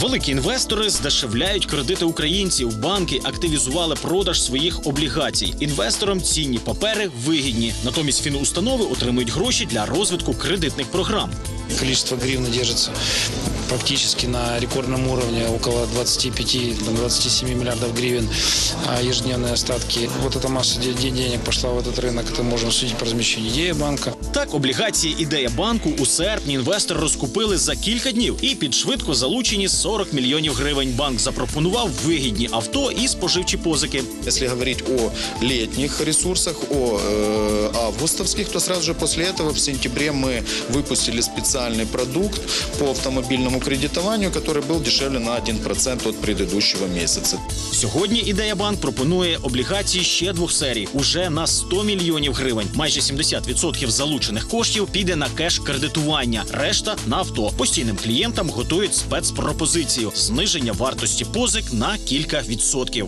Великі інвестори здешевляють кредити українців. Банки активізували продаж своїх облігацій. Інвесторам цінні папери вигідні. Натомість фінустанови отримують гроші для розвитку кредитних програм. Количество гривны держится практически на рекордном уровне, около 25-27 миллиардов гривен а ежедневные остатки. Вот эта масса де- де- денег пошла в этот рынок, это можно судить по размещению идеи банка. Так, облігації ідея банку у серпні інвестори розкупили за кілька днів і під швидко залучені 40 мільйонів гривень. Банк запропонував вигідні авто і споживчі позики. Если говорить о летних ресурсах, о э, августовских, то сразу же после этого в сентябре мы выпустили специальный продукт по автомобильному кредитованию, который был дешевле на 1% от предыдущего месяца. Сьогодні ідея банк пропонує облігації ще двох серій уже на 100 мільйонів гривень. Майже 70% залучених коштів піде на кеш кредитування, решта на авто. Постійним клієнтам готують спецпропозицію зниження вартості позик на кілька відсотків.